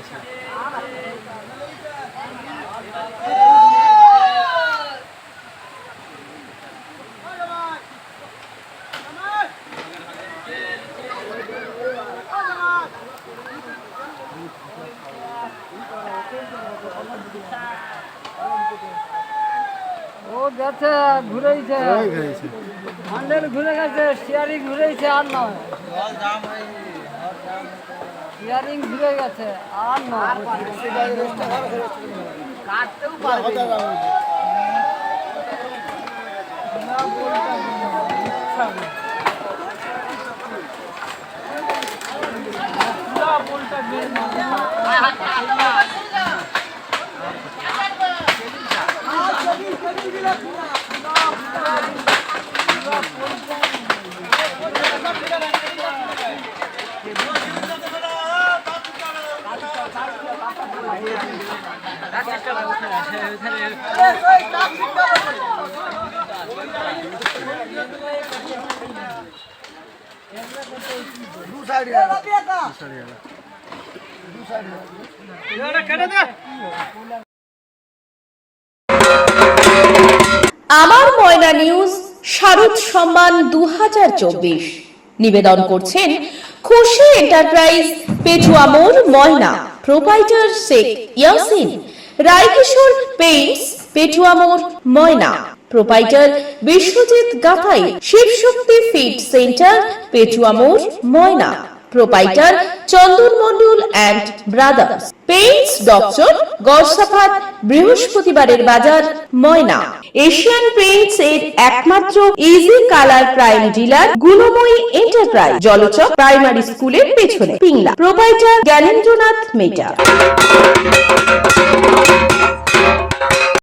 হয়েছে ও গেছে ঘুরেছে হ্যান্ডেল ঘুরে গেছে স্টিয়ারিং ঘুরেছে আর নয়। স্টিয়ারিং ঘুরে গেছে আর নয় কাটতেও পারবে না। আমার ময়না নিউজ শারদ সম্মান দু হাজার চব্বিশ। নিবেদন করছেন Khushi enterprise Petuamore Moyna proprietor Sheikh Yasin. Roykishore paints Petuamore Moyna. Proprietor Biswajit Gathai, Shibshakti feed centre Petuamore Moyna. Proprietor Chandan Mondal and brothers paints doctor Garsafat বৃহস্পতিবারের বাজার, ময়না। এশিয়ান পেইন্টস এর একমাত্র easy colour prime dealer Gunmoyee enterprise Jalchak primary স্কুলের পেছনে, Pingla. Provider Gyanendranath মেটা।